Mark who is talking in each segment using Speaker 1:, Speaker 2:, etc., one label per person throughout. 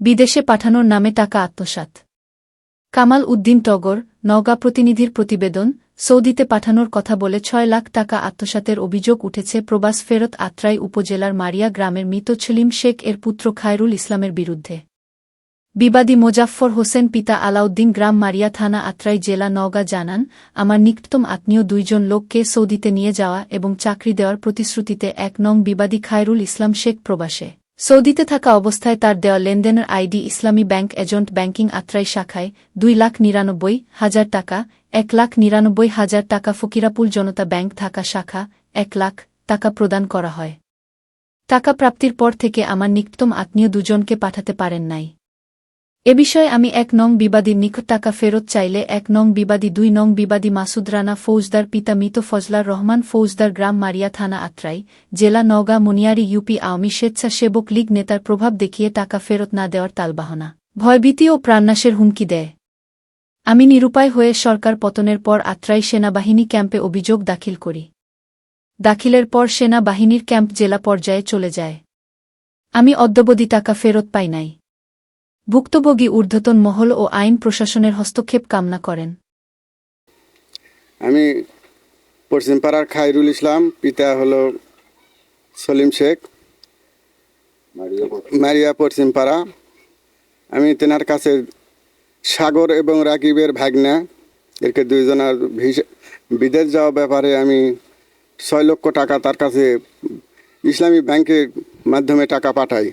Speaker 1: বিদেশে পাঠানোর নামে টাকা আত্মসাৎ। কামাল উদ্দিন টগর, নওগাঁ প্রতিনিধির প্রতিবেদন, সৌদিতে পাঠানোর কথা বলে ছয় লাখ টাকা আত্মসাতের অভিযোগ উঠেছে প্রবাস ফেরত আত্রাই উপজেলার মারিয়া গ্রামের মৃত ছলিম শেখ এর পুত্র খায়রুল ইসলামের বিরুদ্ধে। বিবাদী মোজাফফর হোসেন পিতা আলাউদ্দিন গ্রাম মারিয়া থানা আত্রাই জেলা নওগাঁ জানান, আমার নিকটতম আত্মীয় দুইজন লোককে সৌদিতে নিয়ে যাওয়া এবং চাকরি দেওয়ার প্রতিশ্রুতিতে এক নং বিবাদী খায়রুল ইসলাম শেখ প্রবাসে। সৌদিতে থাকা অবস্থায় তার দেওয়া লেনদেনের আইডি ইসলামী ব্যাংক এজেন্ট ব্যাংকিং আত্রাই শাখায় দুই লাখ নিরানব্বই হাজার টাকা, এক লাখ নিরানব্বই হাজার টাকা ফকিরাপুল জনতা ব্যাংক থাকা শাখা, এক লাখ টাকা প্রদান করা হয়। টাকা প্রাপ্তির পর থেকে আমার নিকটতম আত্মীয় দুজনকে পাঠাতে পারেন নাই। এ বিষয়ে আমি এক নং বিবাদীর নিকট টাকা ফেরত চাইলে এক নং বিবাদী, দুই নং বিবাদী মাসুদ রানা ফৌজদার পিতা মৃত ফজলার রহমান ফৌজদার গ্রাম মারিয়া থানা আত্রাই, জেলা নওগাঁ মুনিয়ারি ইউপি আওয়ামী স্বেচ্ছাসেবক লীগ নেতার প্রভাব দেখিয়ে টাকা ফেরত না দেওয়ার তালবাহনা। ভয়ভীতি ও প্রাণনাশের হুমকি দেয়। আমি নিরুপায় হয়ে সরকার পতনের পর আত্রাই সেনাবাহিনী ক্যাম্পে অভিযোগ দাখিল করি। দাখিলের পর সেনাবাহিনীর ক্যাম্প জেলা পর্যায়ে চলে যায়। আমি অদ্যবধি টাকা ফেরত পাই নাই। ভুক্তভোগী ঊর্ধ্বতন মহল ও আইন প্রশাসনের হস্তক্ষেপ কামনা করেন।
Speaker 2: আমি পশ্চিমপাড়ার খায়রুল ইসলাম, পিতা হলো সলিম শেখ, মারিয়া পশ্চিমপাড়া আমি তেনার কাছে সাগর এবং রাকিবের ভাগনা এরকে দুইজনের বিদেশ যাওয়া ব্যাপারে আমি ছয় লক্ষ টাকা তার কাছে ইসলামী ব্যাংকের মাধ্যমে টাকা পাঠাই।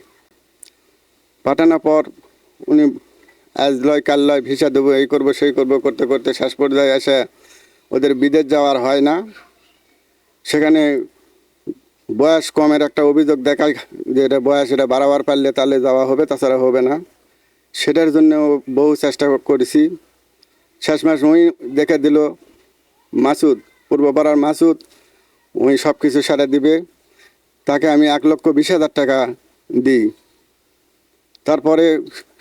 Speaker 2: পাঠানোর পর উনি আজ লয় কাল লয় ভিসা দেবো, এই করব, সেই করব, করতে করতে শেষ পর্যায়ে এসে ওদের বিদেশ যাওয়ার হয় না। সেখানে বয়স কমের একটা অভিযোগ দেখায় যে এটা বয়স, এটা বাড়াবার পারলে তাহলে যাওয়া হবে, তাছাড়া হবে না। সেটার জন্য বহু চেষ্টা করেছি। শেষ মাস উনি দেখে দিল, মাসুদ, পূর্বপাড়ার মাসুদ, উনি সব কিছু সারা দিবে। তাকে আমি এক লক্ষ বিশ হাজার টাকা দিই। তারপরে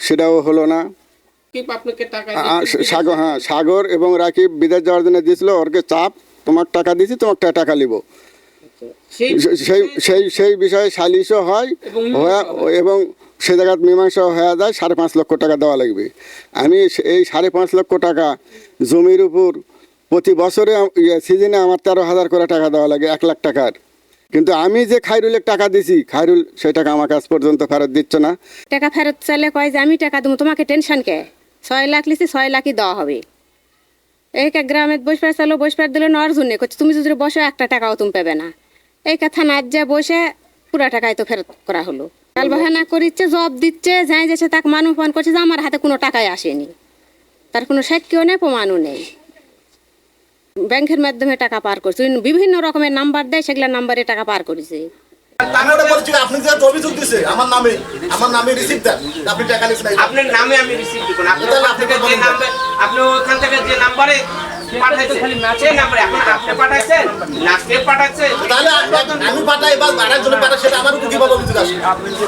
Speaker 2: সেটাও হলো না। সাগর হ্যাঁ সাগর এবং রাকিব বিদেশ যাওয়ার জন্য দিয়েছিল ওরকে চাপ তোমার টাকা দিছি তোমার টাকা নিব।
Speaker 3: সেই
Speaker 2: সেই সেই সেই বিষয়ে সালিশও হয়
Speaker 3: এবং
Speaker 2: এবং সে জায়গায় মীমাংসা হয়ে যায় সাড়ে পাঁচ লক্ষ টাকা দেওয়া লাগবে। আমি এই সাড়ে পাঁচ লক্ষ টাকা জমির উপর প্রতি বছরে ইয়ে সিজনে আমার তেরো হাজার করে টাকা দেওয়া লাগে এক লাখ টাকার। কিন্তু আমি যে খাইরুলের টাকা দিছি খাইরুল সেই টাকা আমার কাছ পর্যন্ত ফেরত দিচ্ছ না।
Speaker 4: টাকা ফেরত চাইলে কয় যে, আমি টাকা দেবো, তোমাকে টেনশন কে? ছয় লাখ লিখছি ছয় লাখই দেওয়া হবে। এই কা গ্রামে বসে পার চালো, বসে পার দিলে নর জন্য করছে তুমি যদি বসে, একটা টাকাও তুমি পাবে না। এই কথা না যে বসে পুরা টাকাই তো ফেরত করা হলো। কাল বাহানা করিচ্ছে জব দিচ্ছে, যাই যাচ্ছে তাকে মানুষ ফোন করছে, যে আমার হাতে কোনো টাকাই আসেনি। তার কোনো সাক্ষীও নেই, প্রমাণও নেই। ব্যাংকের মাধ্যমে টাকা পার করছে। বিভিন্ন রকমের নাম্বার দেয় সেগুলা নাম্বারে টাকা পার করেছে।
Speaker 5: আমি বলছি আপনি যে অভিযোগ দিছে আমার নামে আমার নামে রিসিপ্ট দেন আপনি টাকা
Speaker 3: আপনার নামে আমি রিসিভ দিব না। আপনি যে নাম্বার আপনি ওখান থেকে যে নাম্বারে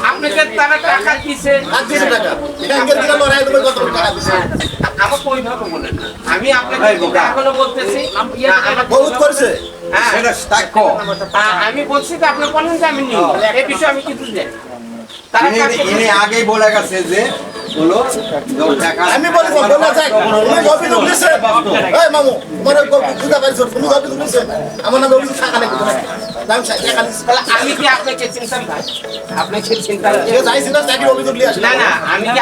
Speaker 3: আপনাকে তারা টাকা দিছে।
Speaker 5: আর দিয়েছে টাকা ব্যাংকের দিকে লড়াই দেবে কত টাকা দিছে
Speaker 3: আমাকে ওইভাবে বলেন না। আমি আপনাকে এখনও বলতেছি
Speaker 5: বহুত করেছে।
Speaker 3: হ্যাঁ। আমি বলছি তো আপনি বলেন যে আমি নিই এই বিষয়ে আমি কিছু জানি
Speaker 6: ইনি আগেই বলে গেছে যে হলো যখন টাকা
Speaker 5: আমি বলি বলা। যায় তুমি অভিযোগ দিছে। এই মামু তোমার বুঝা পাইছো তুমি অভিযোগ দিছে? আমার নামে অভিযোগ টাকা নেই দাম টাকা
Speaker 3: তাহলে আমি কি আপনাকে চিনতাম ভাই আপনাকে চিন্তা
Speaker 5: যে চাইছি তাকে অভিযোগ নিয়ে
Speaker 3: না না আমি কি